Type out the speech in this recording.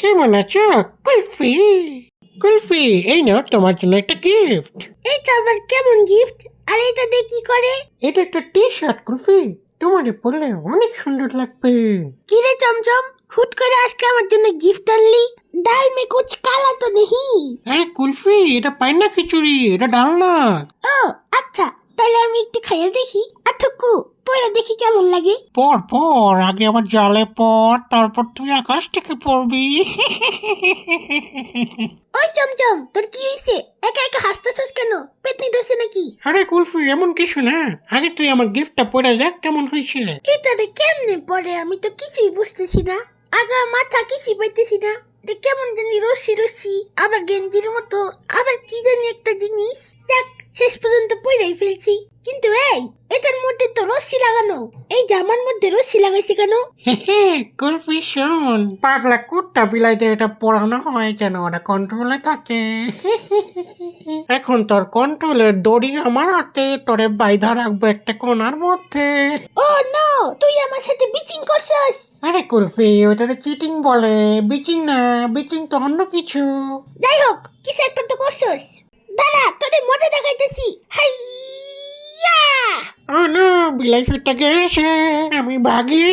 কেমন আছো কুলফি কুলফি এই নাও তোমার জন্য একটা গিফট এটা আবার কেমন গিফট আর এটা দিয়ে কি করে এটা একটা টি শার্ট কুলফি তোমারে পরলে অনেক সুন্দর লাগবে কি রে চমচম হুট করে আজকে আমার জন্য গিফট আনলি ডাল মে কুছ কালা তো নেহি আরে কুলফি এটা পাইনা খিচুড়ি এটা ডালনা ও আচ্ছা তাহলে আমি একটু খাইয়ে দেখি কেমন লাগে? পর পর আগে আবার জালে পর তারপর তুই আকাশ থেকে পড়বি। ওই চমচম তোর কি হইছে? একা একা হাসতেছস কেন? পেতনি দোষে নাকি? আরে কুলফি এমন কিছু না। আগে তুই আমার গিফটটা পরে দেখ কেমন হয়েছে এটা রে কেমনে পড়ে? আমি তো কিছুই বুঝতেছি না। আগা মাথা কিছুই পাইতেছি না। এটা কেমন জানি রশ্মি রশ্মি আবার গেঞ্জির মতো। আবার কি জানি একটা জিনিস দেখ শেষ পর্যন্ত পইরাই ফেলছি কিন্তু এই এটার মধ্যে তো রশ্মি লাগানো? এই জামার মধ্যে রশ্মি লাগাইছে কেন? হে কুলফি শোন পাগলা কুত্তা বিলাইদের এটা পড়ানো হয় কেন? ওরা কন্ট্রোলে থাকে। এখন তোর কন্ট্রোলের দড়ি আমার হাতে তোরে বাইধা রাখব একটা কোনার মধ্যে। ও নো তুই আমার সাথে বিচিং করছস? আরে কুলফি ওটারে চিটিং বলে। বিচিং না বিচিং তো অন্য কিছু। যাই হোক কিছু একটা তো করছস? দাঁড়া তোরে মজা দেখাইতেছি। বিলাই ফিরটা গেছে আমি ভাগি